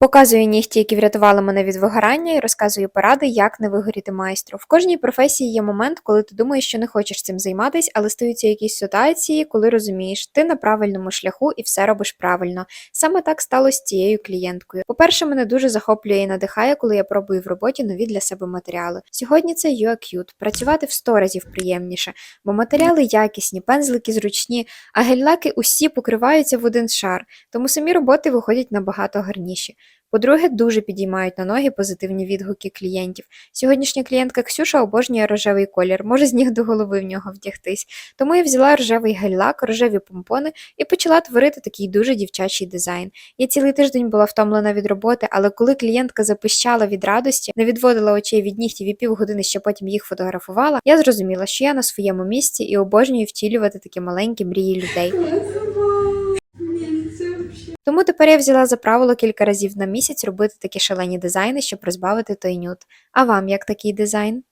Показую нігті, які врятували мене від вигорання, і розказую поради, як не вигоріти майстру. В кожній професії є момент, коли ти думаєш, що не хочеш цим займатися, але стаються якісь ситуації, коли розумієш, ти на правильному шляху і все робиш правильно. Саме так сталося з цією клієнткою. По-перше, мене дуже захоплює і надихає, коли я пробую в роботі нові для себе матеріали. Сьогодні це UACute. Працювати в 100 разів приємніше, бо матеріали якісні, пензлики зручні, а гель-лаки усі покриваються в один шар, тому самі роботи виходять набагато гарніші. По-друге, дуже підіймають на ноги позитивні відгуки клієнтів. Сьогоднішня клієнтка Ксюша обожнює рожевий колір, може з ніг до голови в нього вдягтись. Тому я взяла рожевий гель-лак, рожеві помпони і почала творити такий дуже дівчачий дизайн. Я цілий тиждень була втомлена від роботи, але коли клієнтка запищала від радості, не відводила очей від нігтів і півгодини ще потім їх фотографувала, я зрозуміла, що я на своєму місці і обожнюю втілювати такі маленькі мрії людей. Тому тепер я взяла за правило кілька разів на місяць робити такі шалені дизайни, щоб розбавити той нюд. А вам як такий дизайн?